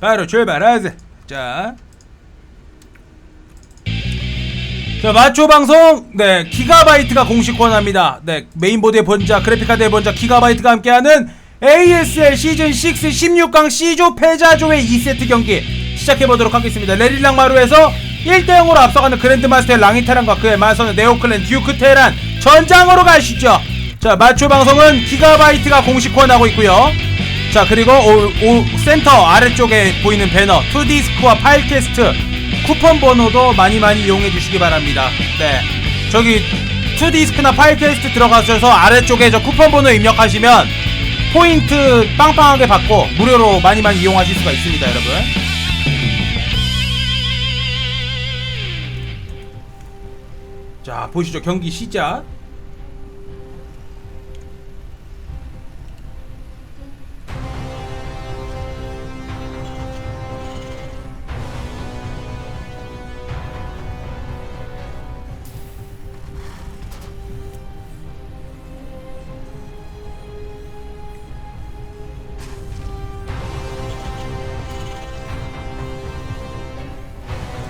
바로 출발하자. 자. 자, 마초 방송, 네, 기가바이트가 공식 권합니다. 네, 메인보드의 본자, 그래픽카드의 본자, 기가바이트가 함께하는 ASL 시즌 6 16강 C조 패자조의 2세트 경기 시작해보도록 하겠습니다. 레릴랑 마루에서 1대0으로 앞서가는 그랜드마스터의 랑이테란과 그에 맞서는 네오클랜 듀크 테란 전장으로 가시죠. 자, 마초 방송은 기가바이트가 공식 권하고 있고요. 자 그리고 오, 오, 센터 아래쪽에 보이는 배너 투디스크와 파일 캐스트. 쿠폰 번호도 많이 많이 이용해 주시기 바랍니다. 네. 저기 투디스크나 파일 캐스트 들어가셔서 아래쪽에 저 쿠폰 번호 입력하시면 포인트 빵빵하게 받고 무료로 많이 많이 이용하실 수가 있습니다 여러분. 자 보시죠. 경기 시작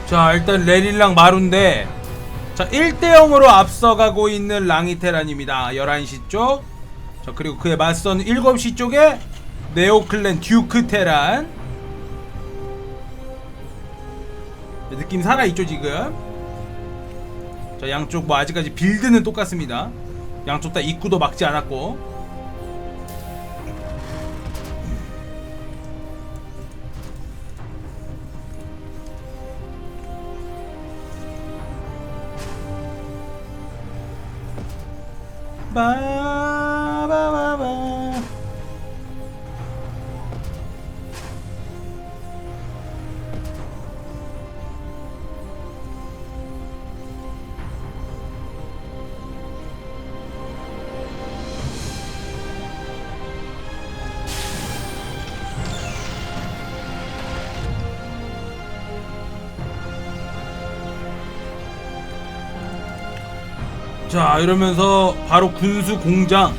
자 일단 레릴랑 마루인데. 자 1대0으로 앞서가고 있는 랑이테란입니다. 11시 쪽. 자 그리고 그에 맞선 7시 쪽에 네오클랜 듀크 테란. 느낌 살아있죠 지금? 자 양쪽 뭐 아직까지 빌드는 똑같습니다. 양쪽 다 입구도 막지 않았고 바 자 이러면서 바로 군수 공장.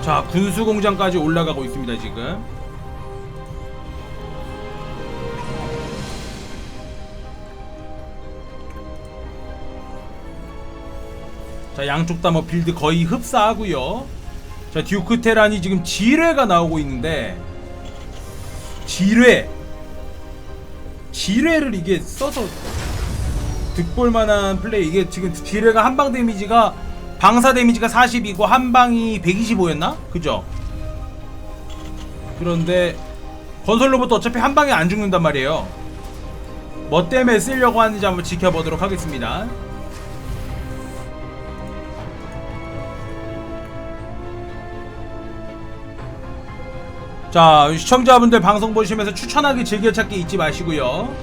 자 군수 공장까지 올라가고 있습니다 지금 자 양쪽 다 뭐 빌드 거의 흡사하고요 자 듀크 테란이 지금 지뢰가 나오고 있는데 지뢰 지뢰를 이게 써서 득볼만한 플레이 이게 지금 지뢰가 한방 데미지가 방사 데미지가 40이고 한 방이 125였나? 그죠? 그런데 건설 로봇도 어차피 한 방에 안 죽는단 말이에요. 뭐 때문에 쓰려고 하는지 한번 지켜보도록 하겠습니다. 자 시청자분들 방송 보시면서 추천하기 즐겨찾기 잊지 마시고요.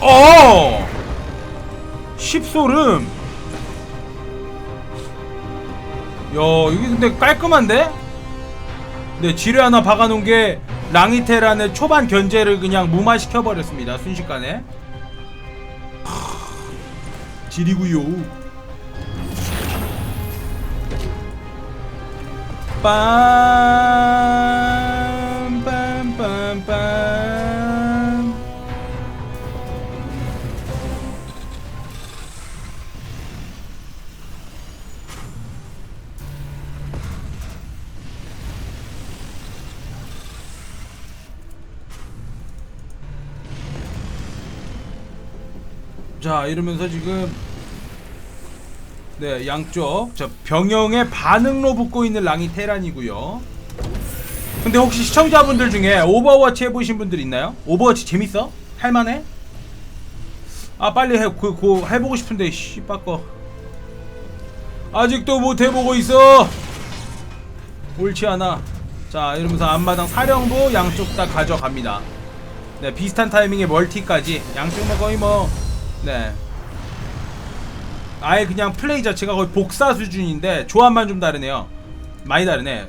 어! 십소름. 야, 이게 근데 깔끔한데? 네, 지뢰 하나 박아놓은 게 랑이테란의 초반 견제를 그냥 무마시켜 버렸습니다. 순식간에. 크, 지리구요. 빰 자 이러면서 지금 네 양쪽. 자 병영의 반응로 붙고 있는 랑이 테란이고요. 근데 혹시 시청자분들 중에 오버워치 해보신 분들 있나요? 오버워치 재밌어? 할만해? 아 빨리 해, 그, 그 해보고 싶은데 씨 빠꺼 아직도 못 해보고 있어. 옳지 않아. 자 이러면서 앞마당 사령부 양쪽 다 가져갑니다. 네 비슷한 타이밍에 멀티까지. 양쪽 뭐 거의 뭐 네. 아예 그냥 플레이 자체가 거의 복사 수준인데 조합만 좀 다르네요. 많이 다르네.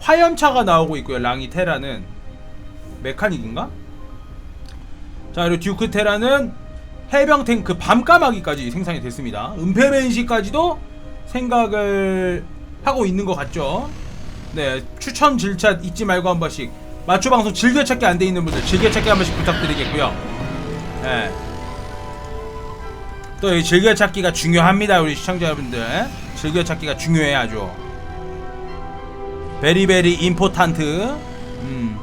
화염차가 나오고 있고요 랑이 테라는. 메카닉인가? 자 그리고 듀크 테라는 해병 탱크 밤까마귀까지 생산이 됐습니다. 은폐벤시까지도 생각을 하고 있는 것 같죠? 네 추천 질차 잊지 말고 한 번씩. 맞춰 방송 즐겨찾기 안 돼 있는 분들 즐겨찾기 한 번씩 부탁드리겠고요. 네. 또 이 즐겨찾기가 중요합니다 우리 시청자 여러분들. 즐겨찾기가 중요해 아주. 베리베리 임포탄트. 음.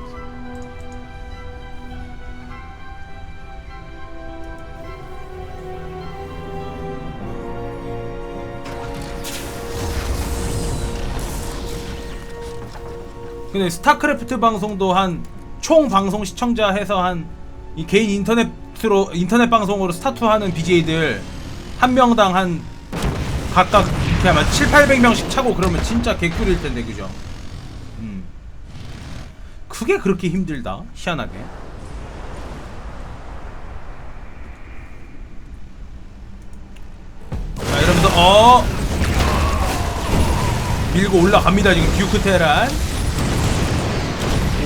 근데 스타크래프트 방송도 한 총 방송 시청자 해서 한 이 개인 인터넷 으로 인터넷 방송으로 스타트하는 BJ들 한 명당 한 각각 그냥 막 7, 800명씩 차고 그러면 진짜 개꿀일 텐데 그죠? 음. 그게 그렇게 힘들다 희한하게 자 이러면서 어 밀고 올라갑니다 지금 듀크 테란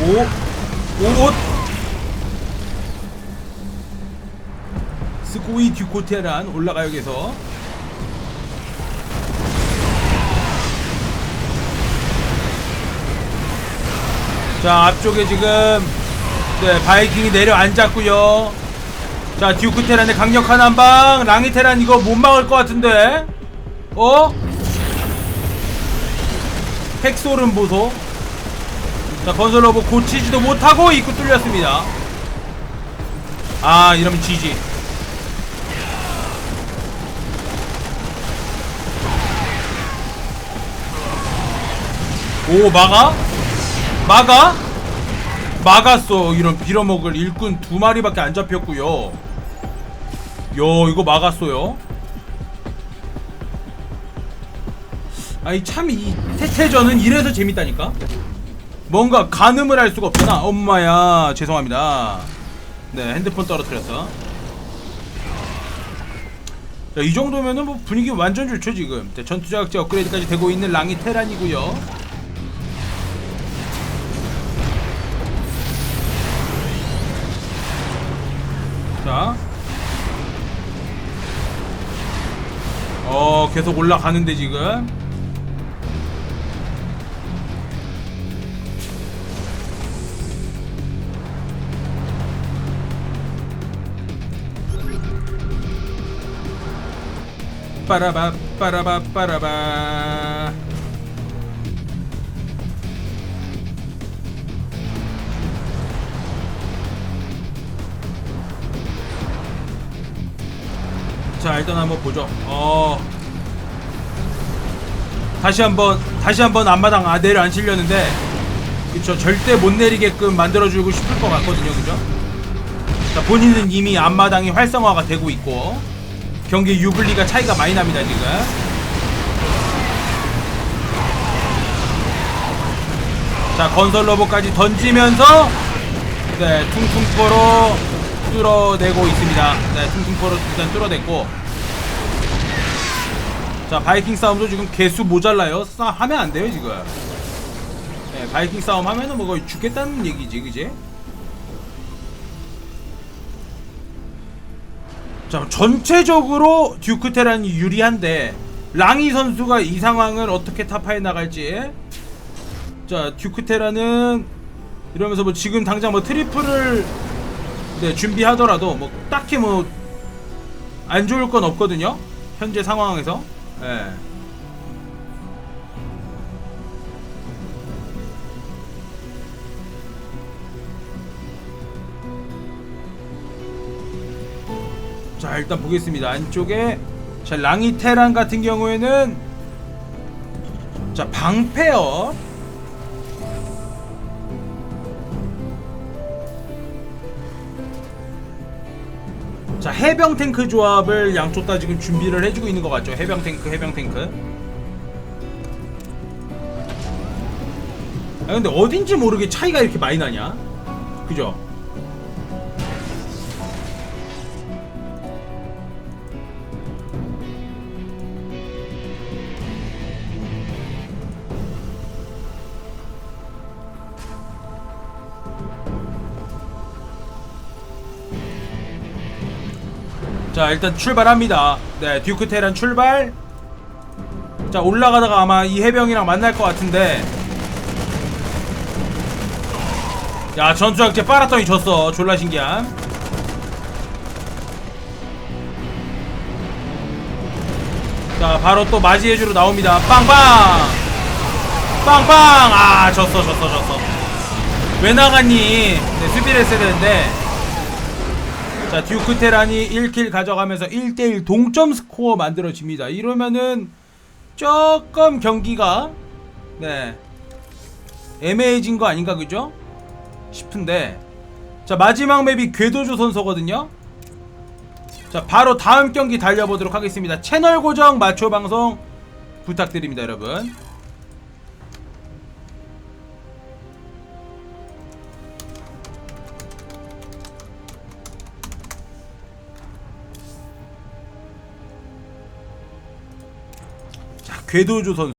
오, 오, 스코이 듀코테란 올라가 여기서. 자 앞쪽에 지금 네 바이킹이 내려앉았고요. 자 듀크테란의 강력한 한방 랑이테란 이거 못 막을 것 같은데. 어? 핵소름 보소. 자 건설 로봇 고치지도 못하고 입구 뚫렸습니다 아 이러면 지지 오 막아? 막아? 막았어. 이런 빌어먹을 일꾼 두 마리밖에 안 잡혔고요. 요 이거 막았어요. 아니 참 이 태태전은 이래서 재밌다니까? 뭔가 가늠을 할 수가 없잖아 엄마야. 죄송합니다. 네 핸드폰 떨어뜨렸어. 자, 이 정도면은 뭐 분위기 완전 좋죠 지금. 자, 전투자극제 업그레이드까지 되고 있는 랑이 테란이고요 어, 계속 올라가는데 지금. 빠라바 빠라바 빠라바 자 일단 한번 보죠. 어. 다시 한번 다시 한번 앞마당 아대를 안 치려는데 그쵸 절대 못 내리게끔 만들어주고 싶을 것 같거든요 그죠? 자 본인은 이미 앞마당이 활성화가 되고 있고 경기 유불리가 차이가 많이 납니다 지금. 자 건설 로봇까지 던지면서 네 퉁퉁포로 뚫어내고 있습니다. 네 퉁퉁포로 일단 뚫어냈고. 자 바이킹 싸움도 지금 개수 모자라요. 싸 하면 안 돼요 지금. 네 바이킹 싸움 하면은 뭐 거의 죽겠다는 얘기지 그지? 자 전체적으로 듀크 테란이 유리한데 랑이 선수가 이 상황을 어떻게 타파해 나갈지. 자 듀크 테란은 이러면서 뭐 지금 당장 뭐 트리플을 네, 준비하더라도 뭐 딱히 뭐 안 좋을 건 없거든요. 현재 상황에서. 예. 자 일단 보겠습니다. 안쪽에 자 랑이 테란 같은 경우에는 자 방페어 자 해병 탱크 조합을 양쪽 다 지금 준비를 해주고 있는 것 같죠? 해병 탱크 해병 탱크. 아 근데 어딘지 모르게 차이가 이렇게 많이 나냐? 그죠 자 일단 출발합니다. 네 듀크 테란 출발. 자 올라가다가 아마 이 해병이랑 만날 것 같은데. 야 전투장치 빨았더니 졌어 졸라 신기함 자 바로 또 맞이해주러 나옵니다. 빵빵! 빵빵! 아 졌어 졌어 졌어. 왜 나갔니? 네 수비를 했어야 되는데 자 듀크 테란이 1킬 가져가면서 1대1 동점 스코어 만들어집니다. 이러면은 조금 경기가 네 애매해진 거 아닌가 그죠? 싶은데. 자 마지막 맵이 궤도조 선서거든요. 자 바로 다음 경기 달려보도록 하겠습니다. 채널 고정 마초 방송 부탁드립니다 여러분 궤도조 선수